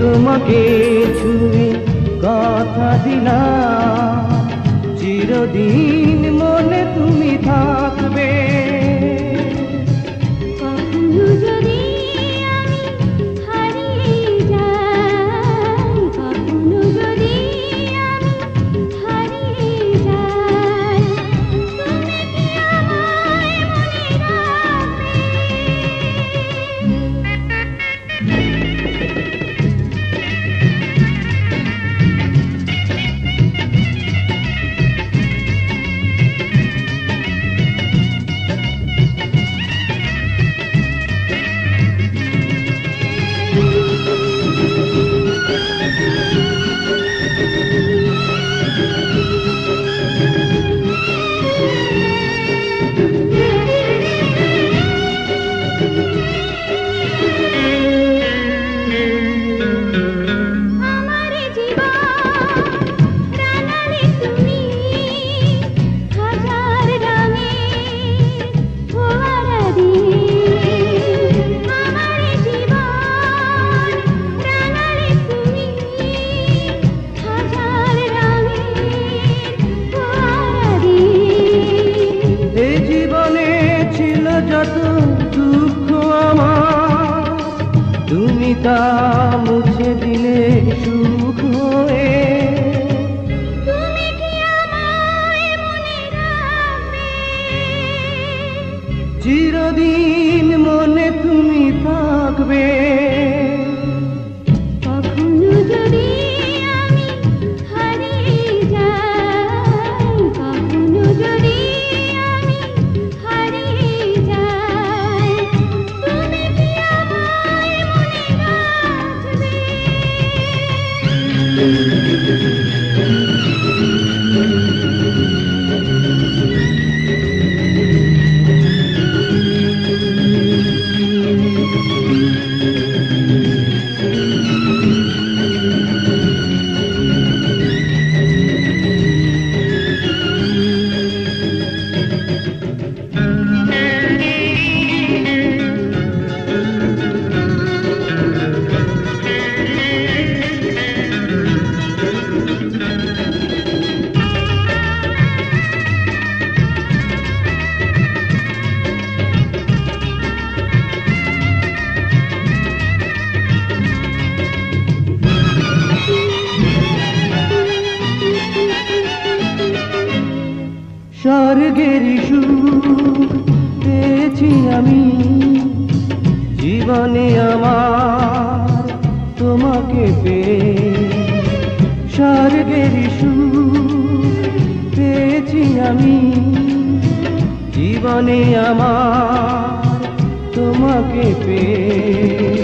তোমাকে ছুঁয়ে কথা দিলাম। চিরদিন মনে তুমি থাক তুমি তা মুছে দিলে সুখ হয়ে। চিরদিন মনে তুমি থাকবে। স্বর্গের সুর পেয়েছি আমি। জীবনে আমার তোমাকে পেয়ে স্বর্গের সুর পেয়েছি আমি। জীবনে আমার তোমাকে পেয়ে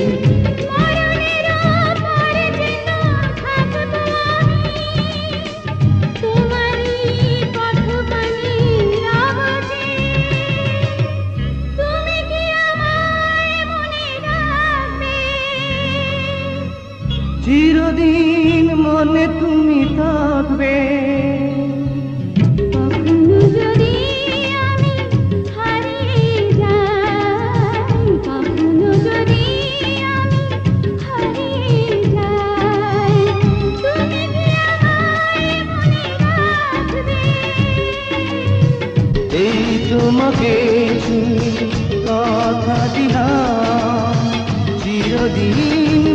তোমাকে কথা দিলাম চিরদিন